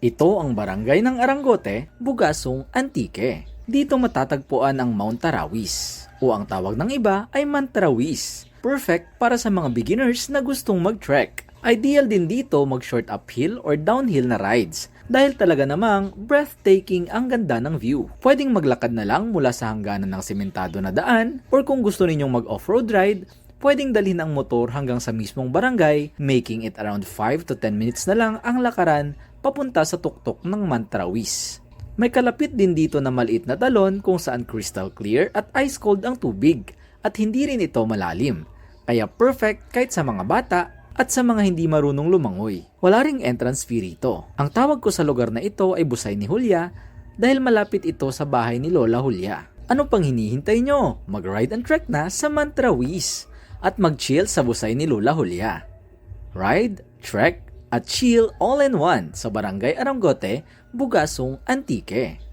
Ito ang barangay ng Arangote, Bugasong, Antique. Dito matatagpuan ang Mount Tarawis o ang tawag ng iba ay Mantarawis. Perfect para sa mga beginners na gustong mag-trek. Ideal din dito mag short uphill or downhill na rides dahil talaga namang breathtaking ang ganda ng view. Pwedeng maglakad na lang mula sa hangganan ng sementado na daan or kung gusto ninyong mag off-road ride, pwedeng dalhin ang motor hanggang sa mismong barangay, making it around 5 to 10 minutes na lang ang lakaran papunta sa tuktok ng Mantrawis. May kalapit din dito na maliit na talon kung saan crystal clear at ice cold ang tubig at hindi rin ito malalim. Kaya perfect kahit sa mga bata at sa mga hindi marunong lumangoy. Wala ring entrance fee rito. Ang tawag ko sa lugar na ito ay Busay ni Julia dahil malapit ito sa bahay ni Lola Julia. Ano pang hinihintay nyo? Mag-ride and trek na sa Mantrawis at mag-chill sa Busay ni Lola Julia. Ride, trek, at chill all in one sa Barangay Arangote, Bugasong, Antique.